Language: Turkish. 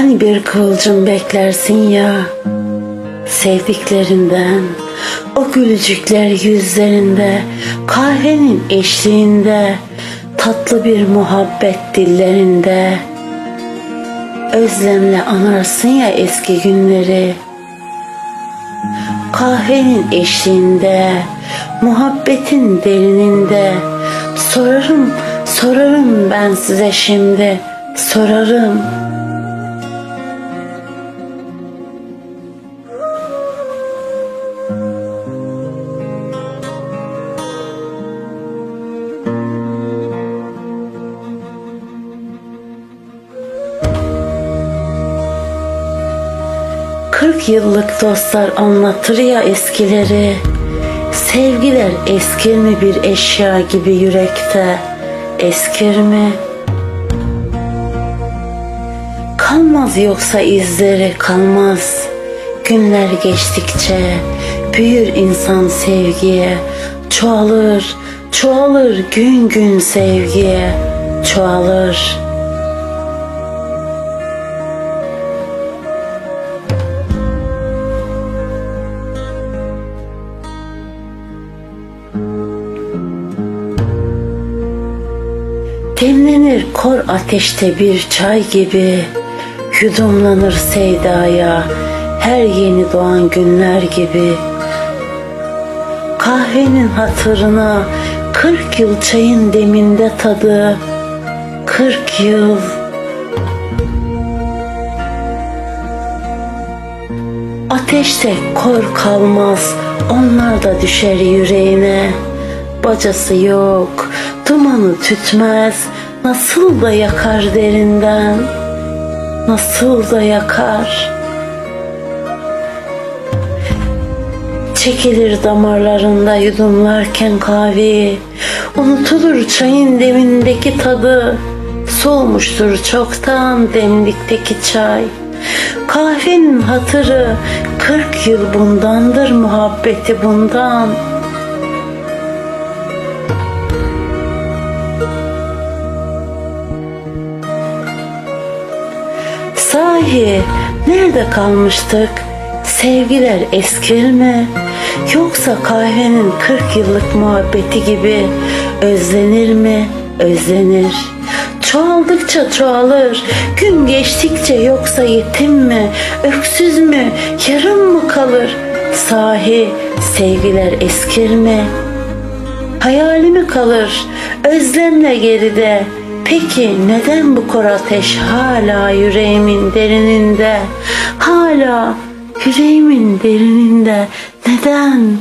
Hani bir kıvılcım beklersin ya? Sevdiklerinden o gülücükler yüzlerinde kahvenin eşliğinde tatlı bir muhabbet dillerinde. Özlemle anarsın ya eski günleri. Kahvenin eşliğinde muhabbetin derininde. Sorarım sorarım ben size şimdi sorarım Kırk yıllık dostlar anlatır ya eskileri. Sevgiler eskir mi bir eşya gibi yürekte? Eskir mi? Kalmaz yoksa izleri kalmaz. Günler geçtikçe büyür insan sevgiye. Çoğalır, çoğalır gün gün sevgiye. Çoğalır Demlenir kor ateşte bir çay gibi Yudumlanır sevdaya her yeni doğan günler gibi. Kahvenin hatırına kırk yıl çayın deminde tadı Kırk yıl. Ateşte kor kalmaz onlar da düşer yüreğine. Bacası yok dumanı tütmez Nasıl da yakar derinden Nasıl da yakar. Çekilir damarlarında yudumlarken kahveyi Unutulur çayın demindeki tadı. Soğumuştur çoktan demlikteki çay. Kahvenin hatırı kırk yıl bundandır muhabbeti bundan Sahi nerede kalmıştık? Sevgiler eskir mi? Yoksa kahvenin kırk yıllık muhabbeti gibi özlenir mi? Özlenir. Çoğaldıkça çoğalır. Gün geçtikçe yoksa yetim mi? Öksüz mü? Yarım mı kalır? Sahi sevgiler eskir mi? Hayali mi kalır? Özlemle geride. Peki neden bu kor ateş hala yüreğimin derininde? Hala yüreğimin derininde neden?